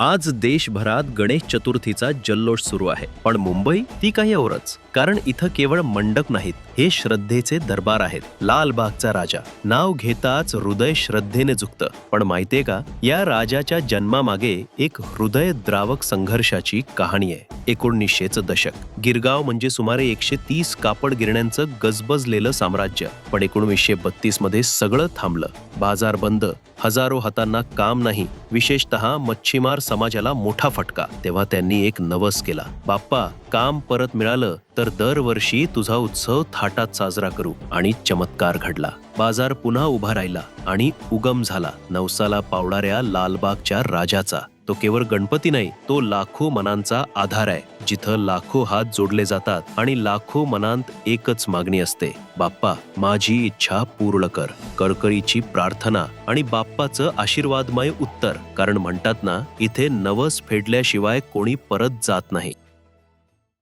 आज देशभरात गणेश चतुर्थीचा जल्लोष सुरू आहे. पण मुंबई ती काही औरच कारण इथं केवळ मंडप नाहीत हे श्रद्धेचे दरबार आहेत. लालबागचा राजा नाव घेताच हृदय श्रद्धेने झुकतं पण माहितीये का या राजाच्या जन्मामागे एक हृदय द्रावक संघर्षाची कहाणी आहे. एकोणीसशेचं दशक गिरगाव म्हणजे सुमारे एकशे तीस कापड गिरण्यांचं गजबजलेलं साम्राज्य. पण एकोणीसशे बत्तीसमध्ये सगळं थांबलं. बाजार बंद हजारो हातांना काम नाही विशेषतः मच्छीमार समाजाला मोठा फटका तेव्हा त्यांनी एक नवस केला. बाप्पा काम परत मिळालं तर दरवर्षी तुझा उत्सव थाटात साजरा करू. आणि चमत्कार घडला. बाजार पुन्हा उभा राहिला आणि उगम झाला. नवसाला पावणाऱ्या लालबागच्या राजाचा. तो केवळ गणपती नाही तो लाखो मनांचा आधार आहे जिथं लाखो हात जोडले जातात आणि लाखो मनांत एकच मागणी असते. बाप्पा माझी इच्छा पूर्ण कर. कळकळीची प्रार्थना आणि बाप्पाचं आशीर्वादमय उत्तर. कारण म्हणतात ना इथे नवस फेडल्याशिवाय कोणी परत जात नाही.